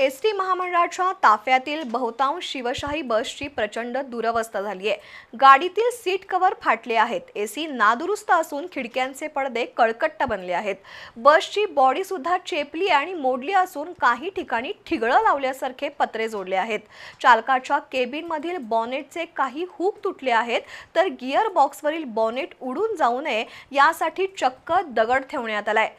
S T महामंडळाच्या ताफ्यातील बहुतांश शिवशाही बसची प्रचंड दुरवस्था झाली आहे. गाडीतील सीट कव्हर फाटले आहेत. एसी नादुरुस्त असून खिडक्यांचे पडदे कळकट्ट बनले आहेत. बसची बॉडी सुद्धा चेपली आणि मोडली असून काही ठिकाणी ठिगळं लावल्यासारखे पत्रे जोडले आहेत. चालकाच्या केबिनमधील बॉनेटचे काही हुक तुटले आहेत तर गिअर बॉक्सवरील बॉनेट उडून जाऊ नये यासाठी चक्क दगड ठेवण्यात आलाय.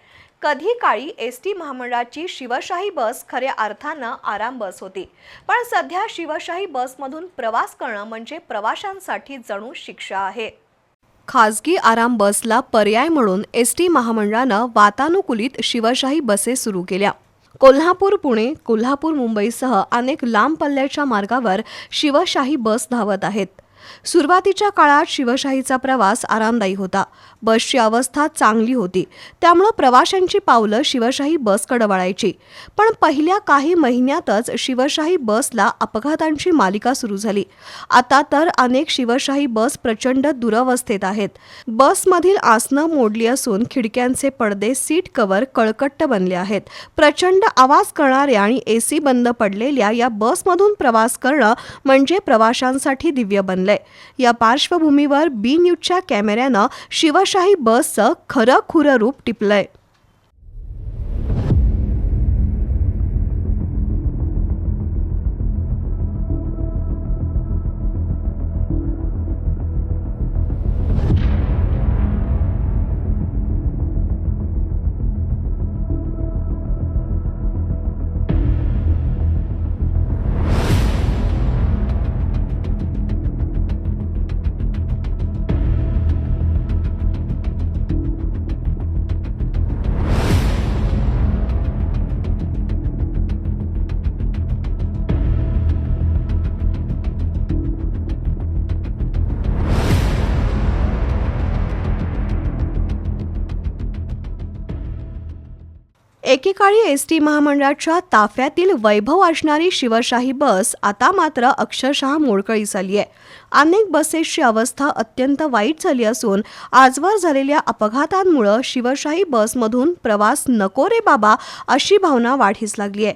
कधी काळी एस टी महामंडळाची शिवशाही बस खऱ्या अर्थानं आराम बस होती. पण सध्या शिवशाही बसमधून प्रवास करणं म्हणजे प्रवाशांसाठी जणू शिक्षा आहे. खाजगी आराम बसला पर्याय म्हणून एस टी महामंडळानं वातानुकूलित शिवशाही बसेस सुरू केल्या. कोल्हापूर पुणे कोल्हापूर मुंबईसह अनेक लांब पल्ल्याच्या मार्गावर शिवशाही बस धावत आहेत. सुरुवातीच्या काळात शिवशाहीचा प्रवास आरामदायी होता. बसची अवस्था चांगली होती. त्यामुळं प्रवाशांची पावलं शिवशाही बसकडे वळायची. पण पहिल्या काही महिन्यातच शिवशाही बसला अपघातांची मालिका सुरू झाली. आता तर अनेक शिवशाही बस प्रचंड दुरवस्थेत आहेत. बसमधील आसनं मोडली असून खिडक्यांचे पडदे सीट कव्हर कळकट्ट बनले आहेत. प्रचंड आवाज करणाऱ्या आणि एसी बंद पडलेल्या या बसमधून प्रवास करणं म्हणजे प्रवाशांसाठी दिव्य बनलंय या पार्श्वभूमीवर बी न्यूजच्या कॅमेऱ्यानं शिवशाही बसचं खरं खुरं रूप टिपलंय. एकेकाळी एस टी महामंडळाच्या ताफ्यातील वैभव असणारी शिवशाही बस आता मात्र अक्षरशः मोडकळी झाली आहे. अनेक बसेसची अवस्था अत्यंत वाईट झाली असून आजवर झालेल्या अपघातांमुळं शिवशाही बसमधून प्रवास नको रे बाबा अशी भावना वाढीस लागली आहे.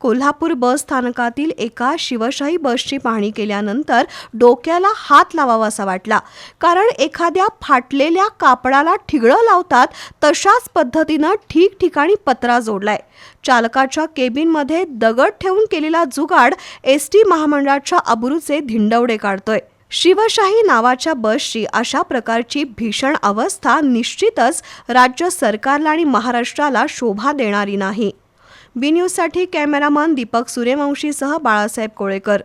कोल्हापूर बस स्थानकातील एका शिवशाही बसची पाहणी केल्यानंतर डोक्याला हात लावावासा वाटला. कारण एखाद्या फाटलेल्या कापडाला ठिगळं लावतात तशाच पद्धतीनं ठिकठिकाणी पत्रा जोडलाय. चालकाच्या केबिनमध्ये दगड ठेवून केलेला जुगाड एस टी महामंडळाच्या अब्रूचे धिंडवडे काढतोय. शिवशाही नावाच्या बसची अशा प्रकारची भीषण अवस्था निश्चितच राज्य सरकारला आणि महाराष्ट्राला शोभा देणारी नाही. बी न्यूजसाठी कॅमेरामन दीपक सूर्यवंशीसह बाळासाहेब कोळेकर.